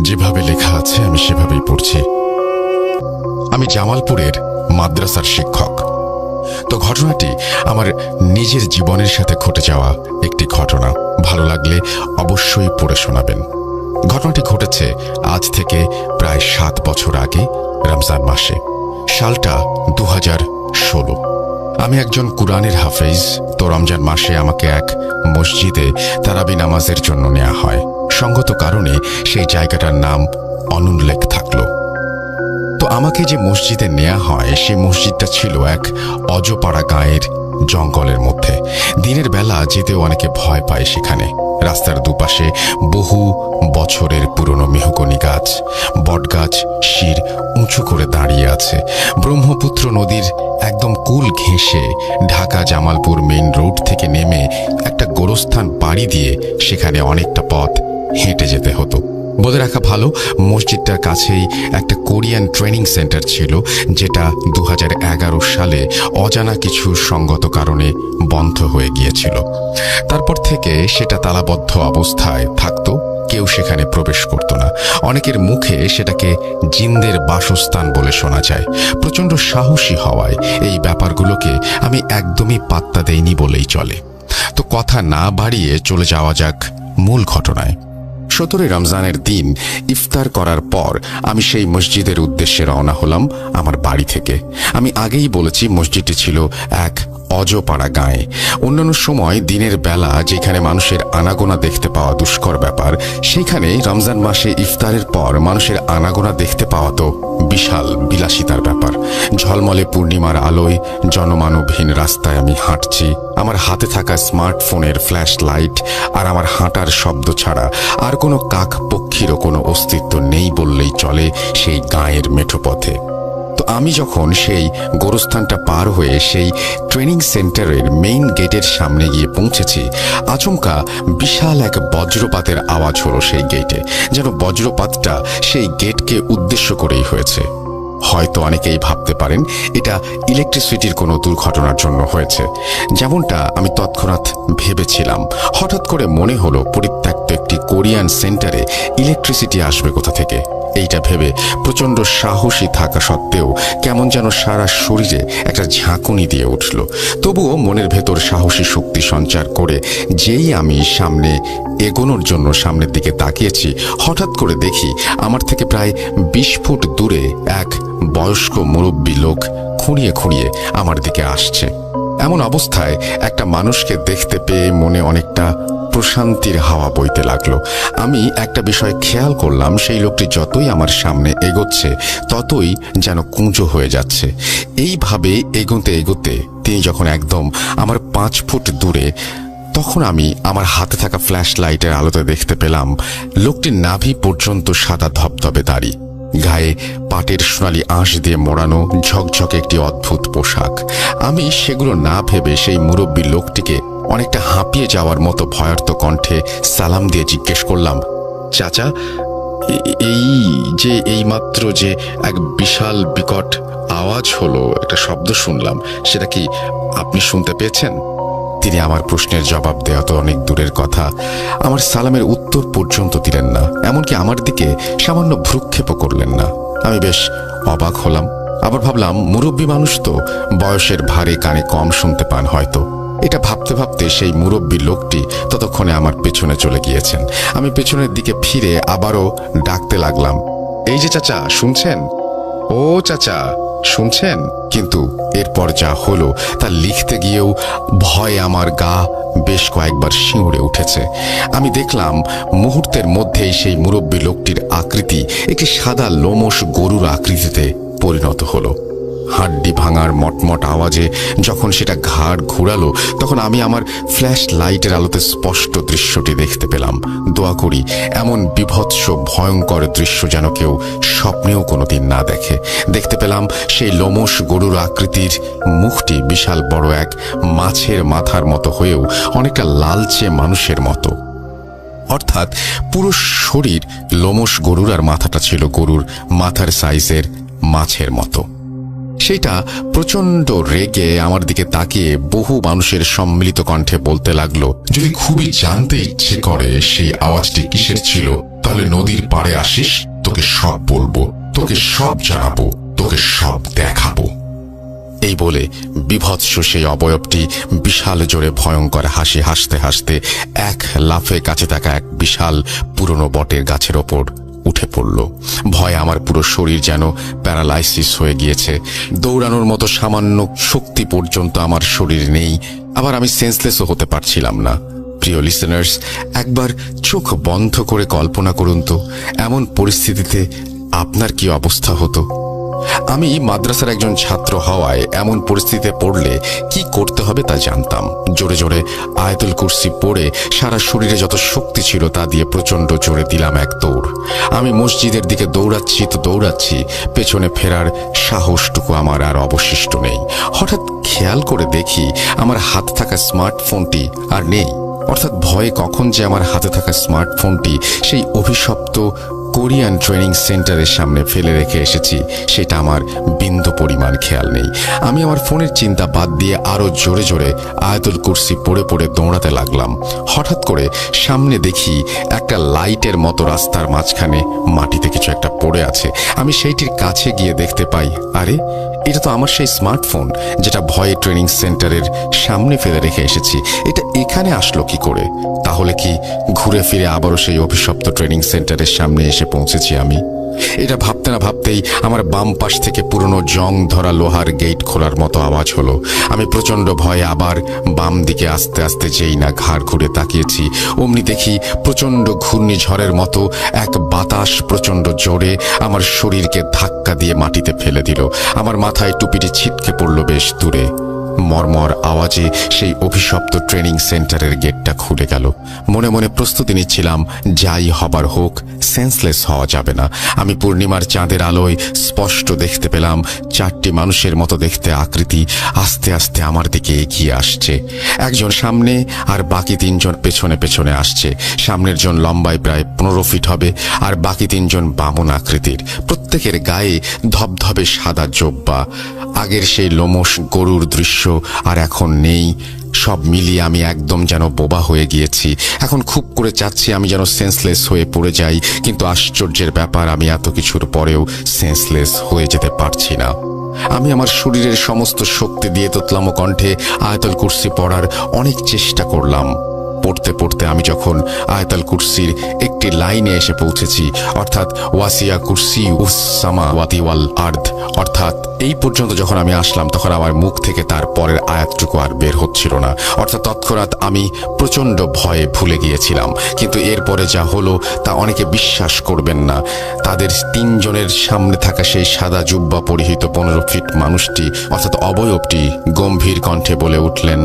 যেভাবে লেখা আছে, আমি সেভাবেই পড়ছি। আমি জামালপুরের মাদ্রাসার শিক্ষক। তো ঘটনাটি আমার নিজের জীবনের সাথে ঘটে যাওয়া একটি ঘটনা। ভালো লাগলে অবশ্যই পড়ে শোনাবেন। ঘটনাটি ঘটেছে আজ থেকে প্রায় সাত বছর আগে, রমজান মাসে, সালটা দু ষোলো। আমি একজন কুরআনের হাফেজ। তো রমজান মাসে আমাকে এক মসজিদে তারাবি নামাজের জন্য নেওয়া হয়। সঙ্গত কারণে সেই জায়গাটার নাম অনুল্লেখ থাকল। তো আমাকে যে মসজিদে নেওয়া হয়, সেই মসজিদটা ছিল এক অজপাড়া গাঁয়ের জঙ্গলের মধ্যে। দিনের বেলা যেতেও অনেকে ভয় পায় সেখানে। রাস্তার দুপাশে বহু বছরের পুরনো মেহগনি গাছ, বটগাছ, শির উঁচু করে দাঁড়িয়ে আছে। ব্রহ্মপুত্র নদীর একদম কুল ঘেঁষে ঢাকা জামালপুর মেইন রোড থেকে নেমে একটা গোরস্থান পাড়ি দিয়ে সেখানে অনেকটা পথ হেঁটে যেতে হতো। বলে রাখা ভালো, মসজিদটার কাছেই একটা কোরিয়ান ট্রেনিং সেন্টার ছিল, যেটা দু হাজার এগারো সালে অজানা কিছু সঙ্গত কারণে বন্ধ হয়ে গিয়েছিল। তারপর থেকে সেটা তালাবদ্ধ অবস্থায় থাকতো, কেউ সেখানে প্রবেশ করত না। অনেকের মুখে সেটাকে জিন্দের বাসস্থান বলে শোনা যায়। প্রচণ্ড সাহসী হওয়ায় এই ব্যাপারগুলোকে আমি একদমই পাত্তা দেইনি বলেই চলে। তো কথা না বাড়িয়ে চলে যাওয়া যাক মূল ঘটনায়। সতেরোই রমজানের দিন ইফতার করার পর আমি সেই মসজিদের উদ্দেশ্যে রওনা হলাম আমার বাড়ি থেকে। আমি আগেই বলেছি মসজিদটি ছিল এক অজপাড়া গায়ে। অন্যান্য সময় দিনের বেলা যেখানে মানুষের আনাগোনা দেখতে পাওয়া দুষ্কর ব্যাপার, সেখানে রমজান মাসে ইফতারের পর মানুষের আনাগোনা দেখতে পাওয়া তো বিশাল বিলাসিতার ব্যাপার। ঝলমলে পূর্ণিমার আলোয় জনমানবহীন রাস্তায় আমি হাঁটছি, আমার হাতে থাকা স্মার্টফোনের ফ্ল্যাশ লাইট আর আমার হাঁটার শব্দ ছাড়া আর কোনো কাক পক্ষীরও কোনো অস্তিত্ব নেই বললেই চলে সেই গায়ের মেঠোপথে। তো আমি যখন সেই গোরস্থানটা পার হয়ে সেই ট্রেনিং সেন্টারের মেইন গেটের সামনে গিয়ে পৌঁছেছি, আচমকা বিশাল এক বজ্রপাতের আওয়াজ হলো সেই গেটে, যেন বজ্রপাতটা সেই গেটকে উদ্দেশ্য করেই হয়েছে। হয়তো অনেকেই ভাবতে পারেন, এটা ইলেকট্রিসিটির কোনো দুর্ঘটনার জন্য হয়েছে। যেমনটা আমি তৎক্ষণাৎ ভেবেছিলাম। হঠাৎ করে মনে হলো পরিত্যক্ত একটি কোরিয়ান সেন্টারে ইলেকট্রিসিটি আসবে কোথা থেকে। এইটা ভেবে প্রচণ্ড সাহসী থাকা সত্ত্বেও কেমন যেন সারা শরীরে একটা ঝাঁকুনি দিয়ে উঠল। তবুও মনের ভেতর সাহসী শক্তি সঞ্চার করে যেই আমি সামনে এগোনোর জন্য সামনের দিকে তাকিয়েছি, হঠাৎ করে দেখি আমার থেকে প্রায় বিশ ফুট দূরে এক বয়স্ক মুরব্বী লোক খুঁড়িয়ে খুঁড়িয়ে আমার দিকে আসছে। এমন অবস্থায় একটা মানুষকে দেখতে পেয়ে মনে অনেকটা প্রশান্তির হাওয়া বইতে লাগল। আমি একটা বিষয় খেয়াল করলাম, সেই লোকটি যতই আমার সামনে এগোচ্ছে, ততই যেন কুঁজো হয়ে যাচ্ছে। এইভাবে এগোতে এগোতে তিনি যখন একদম আমার পাঁচ ফুট দূরে, তখন আমি আমার হাতে থাকা ফ্ল্যাশ লাইটের আলোতে দেখতে পেলাম, লোকটির নাভি পর্যন্ত সাদা ধবধবে দাড়ি। গায়ে পাটের সোনালি আঁশ দিয়ে মোড়ানো ঝকঝকে একটি অদ্ভুত পোশাক। আমি সেগুলো না ভেবে সেই মুরব্বী লোকটিকে অনেকটা হাঁপিয়ে যাওয়ার মতো ভয়ার্ত কণ্ঠে সালাম দিয়ে জিজ্ঞেস করলাম, চাচা এই যে এইমাত্র যে এক বিশাল বিকট আওয়াজ হলো, একটা শব্দ শুনলাম, সেটা কি আপনি শুনতে পেয়েছেন? তিনি আমার প্রশ্নের জবাব দেওয়া তো অনেক দূরের কথা। আমার সালামের উত্তর পর্যন্ত দিলেন না, এমনকি আমার দিকে সামান্য ভ্রুক্ষেপও করলেন না। আমি বেশ অবাক হলাম। আবার ভাবলাম, মুরব্বী মানুষ তো বয়সের ভারে কানে কম শুনতে পান হয়তো। এটা ভাবতে ভাবতে সেই মুরব্বী লোকটি ততক্ষণে আমার পেছনে চলে গিয়েছেন। আমি পেছনের দিকে ফিরে আবারও ডাকতে লাগলাম, এই যে চাচা, শুনছেন? ও চাচা শুনছেন? কিন্তু এরপর যা হলো, তা লিখতে গিয়েও ভয় আমার গা বেশ কয়েকবার শিউড়ে উঠেছে। আমি দেখলাম মুহূর্তের মধ্যেই সেই মুরব্বী লোকটির আকৃতি একটি সাদা লোমশ গরুর আকৃতিতে পরিণত হলো। হাড্ডি ভাঙার মটমট আওয়াজে যখন সেটা ঘাড় ঘুরালো, তখন আমি আমার ফ্ল্যাশ লাইটের আলোতে স্পষ্ট দৃশ্যটি দেখতে পেলাম। দোয়া করি, এমন বিভৎস, ভয়ঙ্কর দৃশ্য যেন কেউ স্বপ্নেও কোনোদিন না দেখে। দেখতে পেলাম সেই লোমশ গরুর আকৃতির মুখটি বিশাল বড় এক মাছের মাথার মতো হয়েও অনেকটা লালচে মানুষের মতো। অর্থাৎ পুরো শরীর লোমশ গরুর আর মাথাটা ছিল গরুর মাথার সাইজের মাছের মতো। সেটা প্রচণ্ড রেগে আমার দিকে তাকিয়ে বহু মানুষের সম্মিলিত কণ্ঠে বলতে লাগল, যদি খুবই জানতে ইচ্ছে করে সেই আওয়াজটি কিসের ছিল, তাহলে নদীর পাড়ে আসিস, তোকে সব বলব, তোকে সব জানাব, তোকে সব দেখাবো। এই বলে বিভৎস সেই অবয়বটি বিশাল জোরে ভয়ঙ্কর হাসি হাসতে হাসতে এক লাফে কাছে থাকা এক বিশাল পুরনো বটের গাছের ওপর উঠে পড়ল। ভয় আমার পুরো শরীর যেন প্যারালাইসিস হয়ে গিয়েছে। দৌড়ানোর মতো সামান্য শক্তি পর্যন্ত আমার শরীর নেই। আবার আমি সেন্সলেসও হতে পারছিলাম না। প্রিয় লিসেনার্স একবার চোখ বন্ধ করে কল্পনা করুন তো, এমন পরিস্থিতিতে আপনার কি অবস্থা হতো? আমি মাদ্রাসার একজন ছাত্র হওয়ায় এমন পরিস্থিতিতে পড়লে কি করতে হবে তা জানতাম। জোরে জোরে আয়তুল কুরসি পড়ে সারা শরীরে যত শক্তি ছিল তা দিয়ে প্রচণ্ড জোরে দিলাম এক দৌড়। আমি মসজিদের দিকে দৌড়াচ্ছি তো দৌড়াচ্ছি, পেছনে ফেরার সাহসটুকু আমার আর অবশিষ্ট নেই। হঠাৎ খেয়াল করে দেখি আমার হাত থাকা স্মার্টফোনটি আর নেই। অর্থাৎ ভয়ে কখন যে আমার হাতে থাকা স্মার্টফোনটি সেই অভিশপ্ত কোরিয়ান ট্রেনিং সেন্টারের সামনে ফেলে রেখে এসেছি, সেটা আমার বিন্দু পরিমাণ খেয়াল নেই। আমি আমার ফোনের চিন্তা বাদ দিয়ে আরও জোরে জোরে আয়াতুল কুর্সি পড়ে পড়ে দৌড়াতে লাগলাম। হঠাৎ করে সামনে দেখি একটা লাইটের মতো রাস্তার মাঝখানে মাটিতে কিছু একটা পড়ে আছে। আমি সেইটির কাছে গিয়ে দেখতে পাই, আরে এটা তো আমার সেই স্মার্টফোন, যেটা ভয়ে ট্রেনিং সেন্টারের সামনে ফেলে রেখে এসেছি। এটা এখানে আসলো কি করে? তাহলে কি ঘুরে ফিরে আবারও সেই অভিশপ্ত ট্রেনিং সেন্টারের সামনে এসে পৌঁছেছি আমি? এটা ভাবতে না ভাবতেই আমার বাম পাশ থেকে পুরনো জং ধরা লোহার গেট খোলার মতো আওয়াজ হলো। আমি প্রচণ্ড ভয়ে আবার বাম দিকে আস্তে আস্তে যেই না ঘাড় ঘুরে তাকিয়েছি, অমনি দেখি প্রচণ্ড ঘূর্ণিঝড়ের মতো এক বাতাস প্রচণ্ড জোরে আমার শরীরকে ধাক্কা দিয়ে মাটিতে ফেলে দিল। আমার মাথায় টুপিটি ছিটকে পড়ল বেশ দূরে। মর্মর আওয়াজে সেই অভিশপ্ত ট্রেনিং সেন্টারের গেটটা খুলে গেল। মনে মনে প্রস্তুতি নিচ্ছিলাম, যাই হবার হোক সেন্সলেস হওয়া যাবে না। আমি পূর্ণিমার চাঁদের আলোয় স্পষ্ট দেখতে পেলাম, চারটি মানুষের মতো দেখতে আকৃতি আস্তে আস্তে আমার দিকে এগিয়ে আসছে। একজন সামনে আর বাকি তিনজন পেছনে পেছনে আসছে। সামনের জন লম্বায় প্রায় পনেরো ফিট হবে আর বাকি তিনজন বামন আকৃতির। প্রত্যেকের গায়ে ধবধবে সাদা জোব্বা। আগের সেই লোমশ গরুর দৃশ্য আর এখন নেই। সব মিলিয়ে আমি একদম যেন বোবা হয়ে গিয়েছি। এখন খুব করে চাচ্ছি আমি যেন সেন্সলেস হয়ে পড়ে যাই, কিন্তু আশ্চর্যের ব্যাপার, আমি এত কিছুর পরেও সেন্সলেস হয়ে যেতে পারছি না। আমি আমার শরীরের সমস্ত শক্তি দিয়ে তোতলাম কণ্ঠে আয়তল কুর্সি পড়ার অনেক চেষ্টা করলাম। পড়তে পড়তে আমি যখন আয়তাল কুরসির একটি লাইনে এসে পৌঁছেছি, অর্থাৎ ওয়াসিয়া কুরসি উসামা ওয়াতিওয়াল আর্ধ অর্থাৎ এই পর্যন্ত যখন আমি আসলাম, তখন আমার মুখ থেকে তার পরের আয়াতটুকু আর বের হচ্ছিল না। অর্থাৎ তৎক্ষণাৎ আমি প্রচণ্ড ভয়ে ভুলে গিয়েছিলাম। কিন্তু এরপরে যা হলো, তা অনেকে বিশ্বাস করবেন না। তাদের তিনজনের সামনে থাকা সেই সাদা জুব্বা পরিহিত পনেরো ফিট মানুষটি, অর্থাৎ অবয়বটি, গম্ভীর কণ্ঠে বলে উঠলেন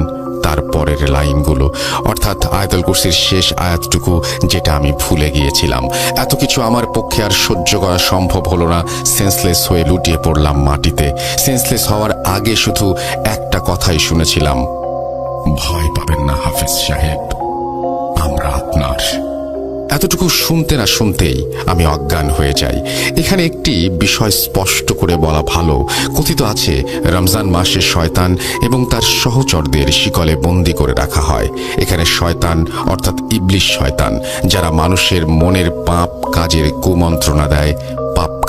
তার পরের লাইনগুলো। অর্থাৎ আয়াতুল কুরসির শেষ আয়াতটুকু যেটা আমি ভুলে গিয়েছিলাম। এত কিছু আমার পক্ষে আর সহ্য করা সম্ভব হলো না। সেন্সলেস হয়ে লুটিয়ে পড়লাম মাটিতে। সেন্সলেস হওয়ার আগে শুধু একটা কথাই শুনেছিলাম। ভয় পাবেন না হাফিজ সাহেব, আমরা আপনার এতটুকু শুনতে না শুনতেই আমি অজ্ঞান হয়ে যাই। এখানে একটি বিষয় স্পষ্ট করে বলা ভালো। কথিত আছে, রমজান মাসে শয়তান এবং তার সহচরদের শিকলে বন্দি করে রাখা হয়। এখানে শয়তান, অর্থাৎ ইবলিশ শয়তান, যারা মানুষের মনের পাপ কাজের কুমন্ত্রণা দেয়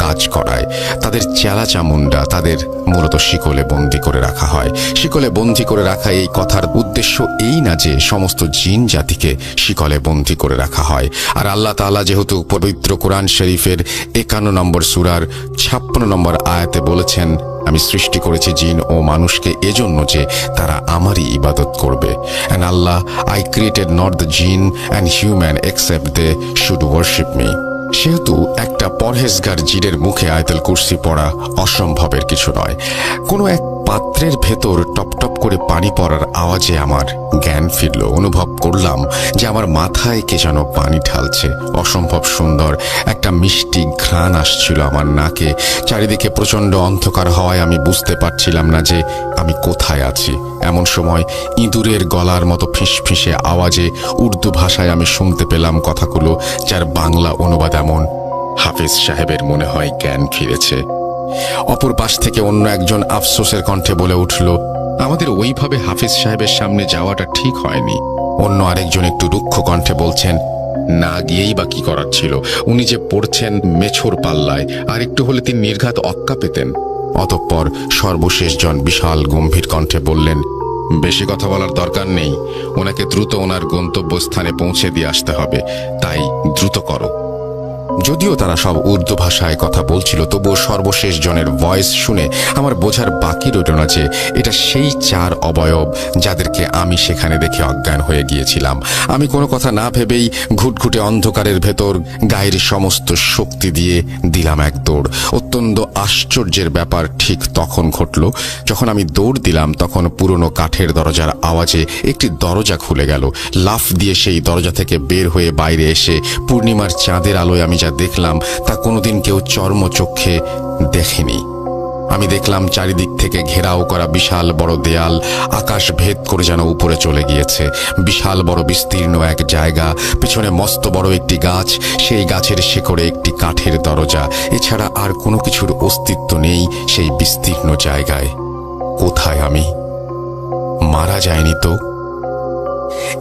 কাজ করায়। তাদের চেলা চামুন্ডা তাদের মূলত শিকলে বন্দি করে রাখা হয়। শিকলে বন্দি করে রাখা এই কথার উদ্দেশ্য এই না যে সমস্ত জিন জাতিকে শিকলে বন্দি করে রাখা হয়। আর আল্লাহ তাআলা যেহেতু পবিত্র কোরআন শরীফের একান্ন নম্বর সুরার ছাপ্পান্ন নম্বর আয়াতে বলেছেন, আমি সৃষ্টি করেছি জিন ও মানুষকে এজন্য যে তারা আমারই ইবাদত করবে। And Allah I created not the jinn and human except they should worship me সেহেতু একটা পরহেজগার জিরের মুখে আয়তেল কুর্সি পড়া অসম্ভবের কিছু নয়। কোনো এক পাত্রের ভেতর টপটপ করে পানি পড়ার আওয়াজে আমার জ্ঞান ফিরল। অনুভব করলাম যে আমার মাথায় কে যেন পানি ঢালছে। অসম্ভব সুন্দর একটা মিষ্টি ঘ্রাণ আসছিল আমার নাকে। চারিদিকে প্রচণ্ড অন্ধকার হওয়ায় আমি বুঝতে পারছিলাম না যে আমি কোথায় আছি। এমন সময় ইঁদুরের গলার মতো ফিসফিসে আওয়াজে উর্দু ভাষায় আমি শুনতে পেলাম কথাগুলো যার বাংলা অনুবাদ এমন। হাফিজ সাহেবের মনে হয় জ্ঞান ফিরেছে। অপর পাশ থেকে অন্য একজন আফসোসের কণ্ঠে বলে উঠল, আমাদের ওইভাবে হাফিজ সাহেবের সামনে যাওয়াটা ঠিক হয়নি। অন্য আরেকজন একটু রুক্ষ কণ্ঠে বলছেন, না গিয়েই বা কি করার ছিল? উনি যে পড়ছেন মেছর পাল্লায়, আর একটু হলে তিনি নির্ঘাত অক্কা পেতেন। অতঃপর সর্বশেষ জন বিশাল গম্ভীর কণ্ঠে বললেন, বেশি কথা বলার দরকার নেই। ওনাকে দ্রুত ওনার গন্তব্যস্থানে পৌঁছে দিয়ে আসতে হবে। তাই দ্রুত করো। যদিও তারা সব উর্দু ভাষায় কথা বলছিল, তবুও সর্বশেষ জনের ভয়েস শুনে আমার বোঝার বাকি রইল না যে এটা সেই চার অবয়ব যাদেরকে আমি সেখানে দেখে অজ্ঞান হয়ে গিয়েছিলাম। আমি কোনো কথা না ভেবেই ঘুটঘুটে অন্ধকারের ভেতর গায়ের সমস্ত শক্তি দিয়ে দিলাম এক দৌড়। অত্যন্ত আশ্চর্যের ব্যাপার ঠিক তখন ঘটল, যখন আমি দৌড় দিলাম তখন পুরনো কাঠের দরজার আওয়াজে একটি দরজা খুলে গেল। লাফ দিয়ে সেই দরজা থেকে বের হয়ে বাইরে এসে পূর্ণিমার চাঁদের আলোয় আমি যা দেখলাম তা কোনোদিন কেউ চর্মচক্ষে দেখেনি। আমি দেখলাম চারিদিক থেকে ঘেরাও করা বিশাল বড় দেয়াল, আকাশ ভেদ করে যেন উপরে চলে গিয়েছে। বিশাল বড় বিস্তীর্ণ এক জায়গা, পিছনে মস্ত বড় একটি গাছ, সেই গাছের শেকড়ে একটি কাঠের দরজা। এছাড়া আর কোনো কিছুর অস্তিত্ব নেই সেই বিস্তীর্ণ জায়গায়। কোথায় আমি? মারা যায়নি তো?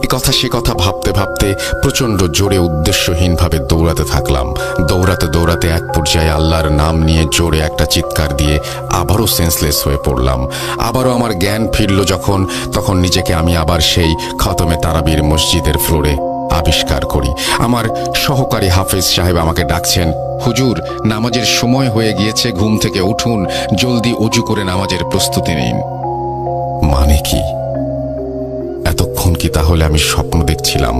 কথা, সে কথা ভাবতে ভাবতে প্রচণ্ড জোরে উদ্দেশ্যহীনভাবে দৌড়াতে থাকলাম। দৌড়াতে দৌড়াতে এক পর্যায়ে আল্লাহর নাম নিয়ে জোরে একটা চিৎকার দিয়ে আবারও সেন্সলেস হয়ে পড়লাম। আবারও আমার জ্ঞান ফিরল যখন, তখন নিজেকে আমি আবার সেই খতমে তারাবির মসজিদের ফ্লোরে আবিষ্কার করি। আমার সহকারী হাফেজ সাহেব আমাকে ডাকছেন, হুজুর, নামাজের সময় হয়ে গিয়েছে, ঘুম থেকে উঠুন, জলদি অজু করে নামাজের প্রস্তুতি নিন। মানে কি? এতক্ষণ কি তাহলে আমি স্বপ্ন দেখছিলাম?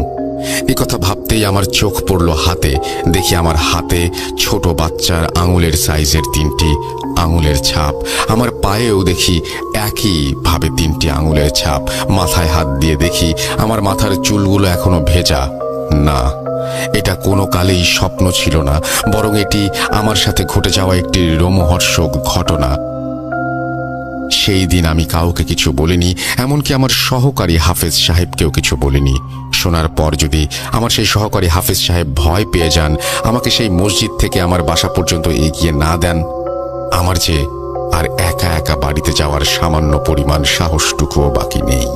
এ কথা ভাবতেই আমার চোখ পড়ল হাতে। দেখি আমার হাতে ছোট বাচ্চার আঙুলের সাইজের তিনটি আঙুলের ছাপ। আমার পায়েও দেখি একই ভাবে তিনটি আঙুলের ছাপ। মাথায় হাত দিয়ে দেখি আমার মাথার চুলগুলো এখনও ভেজা। না, এটা কোনো কালেই স্বপ্ন ছিল না, বরং এটি আমার সাথে ঘটে যাওয়া একটি রোমহর্ষক ঘটনা। সেই দিন আমি কাউকে কিছু বলিনি, এমনকি আমার সহকারী হাফেজ সাহেবকেও কিছু বলিনি। শোনার পর যদি আমার সেই সহকারী হাফেজ সাহেব ভয় পেয়ে যান, আমাকে সেই মসজিদ থেকে আমার বাসা পর্যন্ত এগিয়ে না দেন, আমার যে আর একা একা বাড়িতে যাওয়ার সামান্য পরিমাণ সাহসটুকুও বাকি নেই।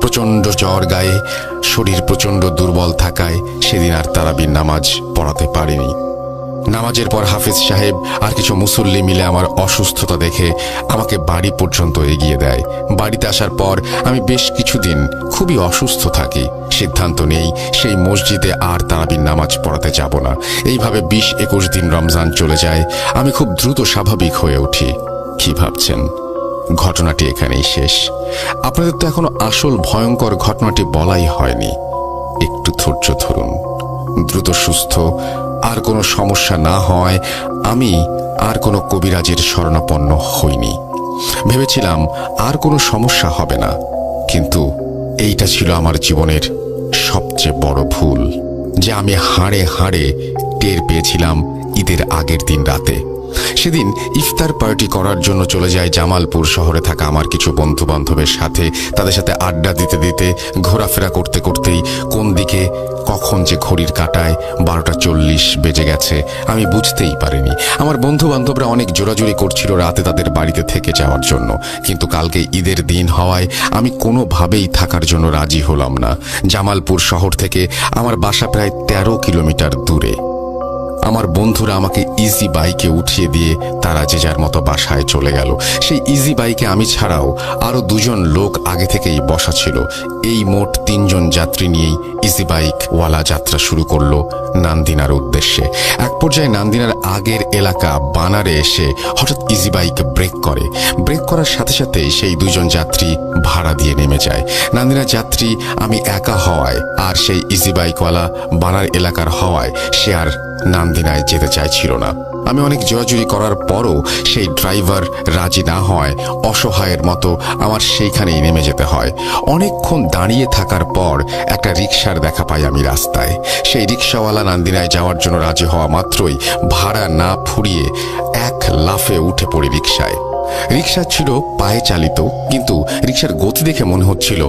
প্রচণ্ড জ্বর গায়ে, শরীর প্রচণ্ড দুর্বল থাকায় সেদিন আর তারাবির নামাজ পড়াতে পারিনি। নামাজের পর হাফিজ সাহেব আর কিছু মুসল্লি মিলে আমার অসুস্থতা দেখে আমাকে বাড়ি পর্যন্ত এগিয়ে দেয়। বাড়িতে আসার পর আমি বেশ কিছুদিন খুবই অসুস্থ থাকি। সিদ্ধান্ত নেই, সেই মসজিদে আর তারাবির নামাজ পড়াতে যাব না। এইভাবে বিশ একুশ দিন রমজান চলে যায়, আমি খুব দ্রুত স্বাভাবিক হয়ে উঠি। কি ভাবছেন? ঘটনাটি এখানেই শেষ। আপনাদের তো এখনও আসল ভয়ঙ্কর ঘটনাটি বলাই হয়নি। একটু ধৈর্য ধরুন। দ্রুত সুস্থ, আর কোনো সমস্যা না হয়, আমি আর কোনো কবিরাজের শরণাপন্ন হইনি। ভেবেছিলাম আর কোনো সমস্যা হবে না, কিন্তু এইটা ছিল আমার জীবনের সবচেয়ে বড় ভুল, যে আমি হাড়ে হাড়ে টের পেয়েছিলাম ঈদের আগের দিন রাতে। সেদিন ইফতার পার্টি করার জন্য চলে যায় জামালপুর শহরে থাকা আমার কিছু বন্ধু বান্ধবের সাথে। তাদের সাথে আড্ডা দিতে দিতে, ঘোরাফেরা করতে করতেই কোন দিকে, কখন যে ঘড়ির কাটায় বারোটা চল্লিশ বেজে গেছে, আমি বুঝতেই পারিনি। আমার বন্ধু বান্ধবরা অনেক জোরাজুরি করছিল রাতে তাদের বাড়িতে থেকে যাওয়ার জন্য। কিন্তু কালকে ঈদের দিন হওয়ায় আমি কোনোভাবেই থাকার জন্য রাজি হলাম না। জামালপুর শহর থেকে আমার বাসা প্রায় তেরো কিলোমিটার দূরে। আমার বন্ধুরা আমাকে ইজি বাইকে উঠিয়ে দিয়ে তারা যে যার মতো বাসায় চলে গেল। সেই ইজি বাইকে আমি ছাড়াও আরও দুজন লোক আগে থেকেই বসা ছিল। এই মোট তিনজন যাত্রী নিয়েই ইজি বাইক ওয়ালা যাত্রা শুরু করল নান্দিনার উদ্দেশ্যে। এক পর্যায়ে নান্দিনার আগের এলাকা বানারে এসে হঠাৎ ইজি বাইক ব্রেক করে। ব্রেক করার সাথে সাথে সেই দুজন যাত্রী ভাড়া দিয়ে নেমে যায়। নান্দিনার যাত্রী, আমি একা হওয়ায় আর সেই ইজি বাইকওয়ালা বানার এলাকার হওয়ায় সে আর নান্দিনায় যেতে চাইছিল না। আমি অনেক জোরাজুরি করার পরও সেই ড্রাইভার রাজি না হয়, অসহায়ের মতো আমার সেইখানেই নেমে যেতে হয়। অনেকক্ষণ দাঁড়িয়ে থাকার পর একটা রিক্সার দেখা পাই আমি রাস্তায়। সেই রিক্সাওয়ালা নান্দিনায় যাওয়ার জন্য রাজি হওয়া মাত্রই ভাড়া না ফুরিয়ে এক লাফে উঠে পড়ি রিক্সায় রিক্সা ছিল পায়ে চালিত, কিন্তু রিক্সার গতি দেখে মনে হচ্ছিল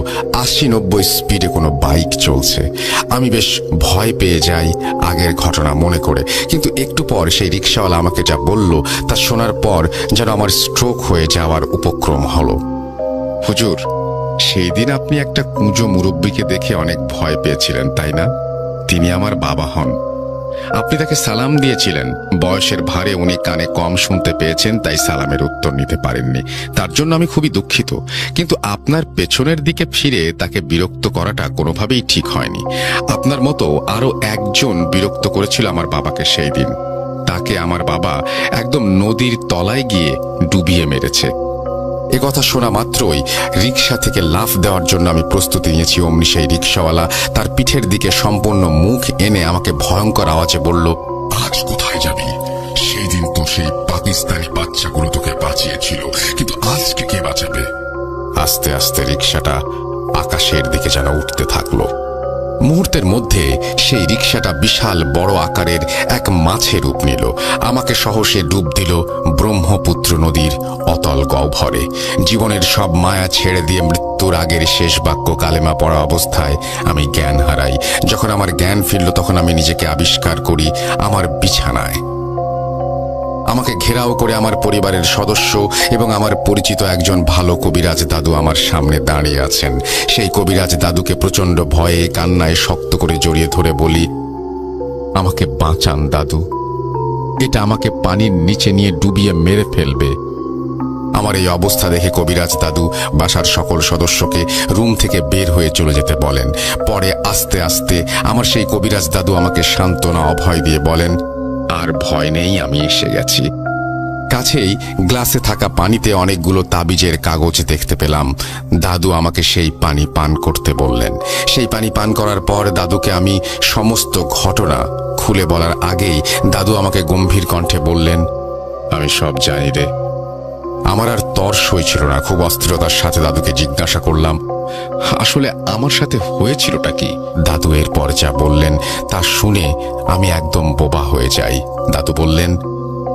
আশি নব্বই স্পিডে কোনো বাইক চলছে। আমি বেশ ভয় পেয়ে যাই আগের ঘটনা মনে করে, কিন্তু একটু পর সেই রিক্সাওয়ালা আমাকে যা বলল তা শোনার পর যেন আমার স্ট্রোক হয়ে যাওয়ার উপক্রম হলো। হুজুর, সেই দিন আপনি একটা কুঁজো মুরব্বীকে দেখে অনেক ভয় পেয়েছিলেন, তাই না? তিনি আমার বাবা হন। আপনি তাকে সালাম দিয়েছিলেন। বয়সের ভারে উনি কানে কম শুনতে পেয়েছেন, তাই সালামের উত্তর নিতে পারেননি। তার জন্য আমি খুবই দুঃখিত। কিন্তু আপনার পেছনের দিকে ফিরে তাকে বিরক্ত করাটা কোনোভাবেই ঠিক হয়নি। আপনার মতো আরও একজন বিরক্ত করেছিল আমার বাবাকে সেই দিন। তাকে আমার বাবা একদম নদীর তলায় গিয়ে ডুবিয়ে মেরেছে। এ কথা শোনা মাত্রই রিক্সা থেকে লাফ দেওয়ার জন্য আমি প্রস্তুতি নিয়েছি। অমনি সেই রিক্সাওয়ালা তার পিঠের দিকে সম্পূর্ণ মুখ এনে আমাকে ভয়ঙ্কর আওয়াজে বলল, আজ কোথায় যাবি? সেই দিন তো সেই পাকিস্তানি বাচ্চাগুলো তোকে বাঁচিয়েছিল, কিন্তু আজকে কে বাঁচাবে? আস্তে আস্তে রিক্সাটা আকাশের দিকে যেন উঠতে থাকল। মুহূর্তের মধ্যে সেই রিক্সাটা বিশাল বড় আকারের এক মাছে রূপ নিল। আমাকে সহসে ডুব দিল ব্রহ্মপুত্র নদীর অতল গহ্বরে। জীবনের সব মায়া ছেড়ে দিয়ে মৃত্যুর আগের শেষ বাক্য কালেমা পড়া অবস্থায় আমি জ্ঞান হারাই। যখন আমার জ্ঞান ফিরল, তখন আমি নিজেকে আবিষ্কার করি আমার বিছানায়। আমাকে ঘেরাও করে আমার পরিবারের সদস্য এবং আমার পরিচিত একজন ভালো কবিরাজ দাদু আমার সামনে দাঁড়িয়ে আছেন। সেই কবিরাজ দাদুকে প্রচণ্ড ভয়ে, কান্নায় শক্ত করে জড়িয়ে ধরে বলি, আমাকে বাঁচান দাদু। এটা আমাকে পানির নিচে নিয়ে ডুবিয়ে মেরে ফেলবে। আমার এই অবস্থা দেখে কবিরাজ দাদু বাসার সকল সদস্যকে রুম থেকে বের হয়ে চলে যেতে বলেন। পরে আস্তে আস্তে আমার সেই কবিরাজ দাদু আমাকে সান্ত্বনা, অভয় দিয়ে বলেন আর ভয় নেই, আমি এসে গেছি। কাছেই গ্লাসে থাকা পানিতে অনেকগুলো তাবিজের কাগজ দেখতে পেলাম। দাদু আমাকে সেই পানি পান করতে বললেন। সেই পানি পান করার পর দাদুকে আমি সমস্ত ঘটনা খুলে বলার আগেই দাদু আমাকে গম্ভীর কণ্ঠে বললেন, আমি সব জানি রে। আমার আর তর সইছিল না, খুব অস্থিরতার সাথে দাদুকে জিজ্ঞাসা করলাম আসলে আমার সাথে হয়েছিলটা কি? দাদু এরপর যা বললেন তা শুনে আমি একদম বোবা হয়ে যাই। দাদু বললেন,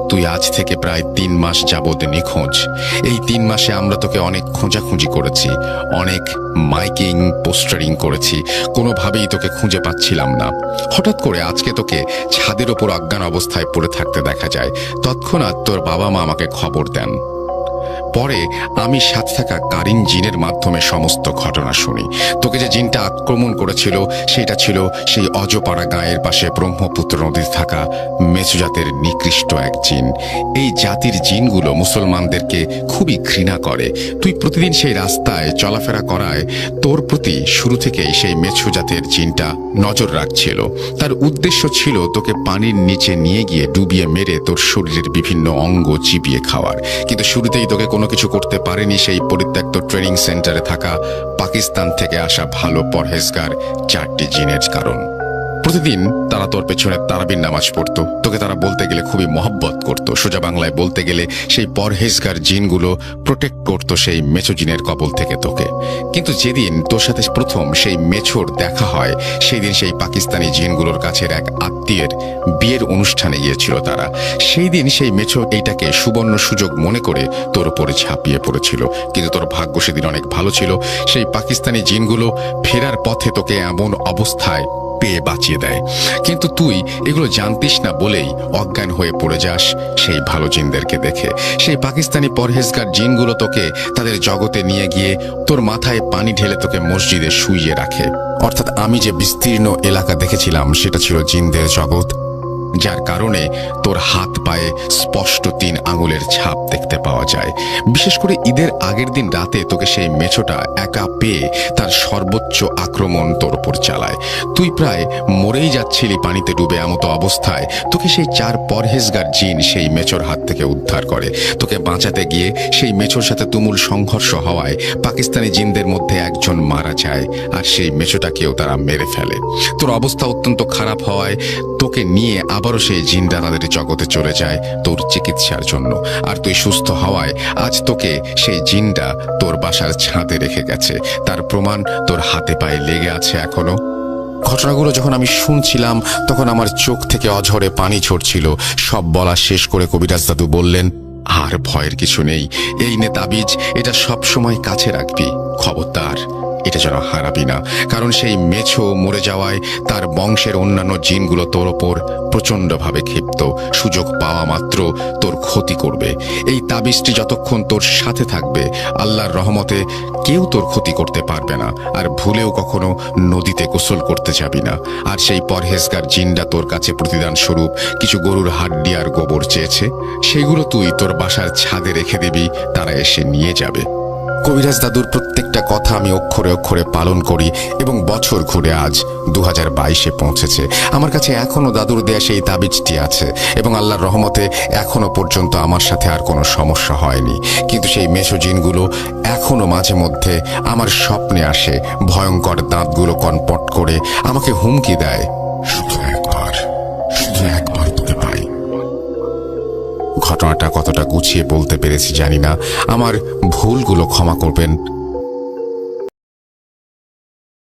তুই আজ থেকে প্রায় তিন মাস যাবৎ নিখোঁজ। এই তিন মাসে আমরা তোকে অনেক খোঁজাখুঁজি করেছি, অনেক মাইকিং, পোস্টারিং করেছি। কোনোভাবেই তোকে খুঁজে পাচ্ছিলাম না। হঠাৎ করে আজকে তোকে ছাদের ওপর অজ্ঞান অবস্থায় পড়ে থাকতে দেখা যায়। তৎক্ষণাৎ তোর বাবা মা আমাকে খবর দেন। পরে আমি সাথে থাকা কারিন জিনের মাধ্যমে সমস্ত ঘটনা শুনি। তোকে যে জিনটা আক্রমণ করেছিল, সেটা ছিল সেই অজপাড়া গাঁয়ের পাশে ব্রহ্মপুত্র নদীতে থাকা মেচুজাতের নিকৃষ্ট এক জিন। এই জাতির জিনগুলো মুসলমানদেরকে খুবই ঘৃণা করে। তুই প্রতিদিন সেই রাস্তায় চলাফেরা করায়, তোর প্রতি শুরু থেকেই সেই মেছু জাতের জিনটা নজর রাখছিল। তার উদ্দেশ্য ছিল তোকে পানির নিচে নিয়ে গিয়ে ডুবিয়ে মেরে তোর শরীরের বিভিন্ন অঙ্গ চিবিয়ে খাওয়ার। কিন্তু শুরুতেই তোকে কোনো কিছু করতে পারেনি সেই পরিত্যক্ত ট্রেনিং সেন্টারে থাকা পাকিস্তান থেকে আসা ভালো পরহেজগার চারটি জিনের কারণ। প্রতিদিন তারা তোর পেছনে তারাবির নামাজ পড়তো। তোকে তারা বলতে গেলে খুবই মহব্বত করতো। সোজা বাংলায় বলতে গেলে সেই পরহেজগার জিনগুলো প্রোটেক্ট করতো সেই মেছো জিনের কবল থেকে তোকে। কিন্তু যেদিন তোর সাথে প্রথম সেই মেছোর দেখা হয় সেই দিন সেই পাকিস্তানি জিনগুলোর কাছের এক আত্মীয়ের বিয়ের অনুষ্ঠানে গিয়েছিল তারা। সেই দিন সেই মেছো এইটাকে সুবর্ণ সুযোগ মনে করে তোর উপরে ঝাঁপিয়ে পড়েছিল। কিন্তু তোর ভাগ্য সেদিন অনেক ভালো ছিল। সেই পাকিস্তানি জিনগুলো ফেরার পথে তোকে এমন অবস্থায় পেয়ে বাঁচিয়ে দেয়। কিন্তু তুই এগুলো জানতিস না বলেই অজ্ঞান হয়ে পড়ে যাস। সেই ভালো জিনদেরকে দেখে, সেই পাকিস্তানি পরহেজগার জিনগুলো তোকে তাদের জগতে নিয়ে গিয়ে তোর মাথায় পানি ঢেলে তোকে মসজিদে শুইয়ে রাখে। অর্থাৎ আমি যে বিস্তীর্ণ এলাকা দেখেছিলাম, সেটা ছিল জিনদের জগৎ। যার কারণে তোর হাত পায়ে স্পষ্ট তিন আঙুলের ছাপ দেখতে পাওয়া যায়। বিশেষ করে ঈদের আগের দিন রাতে তোকে সেই মেছোটা একা পেয়ে তার সর্বোচ্চ আক্রমণ তোর উপর চালায়। তুই প্রায় মরেই যাচ্ছিলি পানিতে ডুবে এমতো অবস্থায়। তোকে সেই চার পরহেজগার জিন সেই মেছোর হাত থেকে উদ্ধার করে। তোকে বাঁচাতে গিয়ে সেই মেছোর সাথে তুমুল সংঘর্ষ হওয়ায় পাকিস্তানি জিনদের মধ্যে একজন মারা যায় আর সেই মেছোটাকেও তারা মেরে ফেলে। তোর অবস্থা অত্যন্ত খারাপ হওয়ায় তোকে নিয়ে আবারও সেই তাদের জগতে চলে যায় তোর চিকিৎসার জন্য। আর তুই সুস্থ হওয়ায় আজ তোকে সেই জিনটা তোর বাসার ছাদে রেখে গেছে। তার প্রমাণ তোর হাতে পায়ে লেগে আছে এখনও। ঘটনাগুলো যখন আমি শুনছিলাম, তখন আমার চোখ থেকে অঝরে পানি ঝরছিল। সব বলা শেষ করে কবিরাজ দাদু বললেন, আর ভয়ের কিছু নেই। এই নে তাবিজ, এটা সব সময় কাছে রাখবি, খবরদার। এটা যেন হারাবি না। কারণ সেই মেছো মরে যাওয়ায় তার বংশের অন্যান্য জিনগুলো তোর ওপর প্রচণ্ডভাবে ক্ষিপ্ত। সুযোগ পাওয়া মাত্র তোর ক্ষতি করবে। এই তাবিজটি যতক্ষণ তোর সাথে থাকবে, আল্লাহর রহমতে কেউ তোর ক্ষতি করতে পারবে না। আর ভুলেও কখনো নদীতে গোসল করতে যাবি না। আর সেই পরহেজগার জিনটা তোর কাছে প্রতিদান স্বরূপ কিছু গরুর হাড্ডি আর গোবর চেয়েছে। সেগুলো তুই তোর বাসার ছাদে রেখে দিবি, তারা এসে নিয়ে যাবে। কবিরাজ দাদুর প্রত্যেকটা কথা আমি অক্ষরে অক্ষরে পালন করি এবং বছর ঘুরে আজ দু হাজার বাইশে পৌঁছেছে। আমার কাছে এখনও দাদুর দেয়া সেই তাবিজটি আছে এবং আল্লাহর রহমতে এখনও পর্যন্ত আমার সাথে আর কোনো সমস্যা হয়নি। কিন্তু সেই মেসোজিনগুলো এখনও মাঝে মধ্যে আমার স্বপ্নে আসে, ভয়ঙ্কর দাঁতগুলো কনপট করে আমাকে হুমকি দেয়। ঘটনাটা কতটা গুছিয়ে বলতে পেরেছি জানি না। আমার ভুলগুলো ক্ষমা করবেন।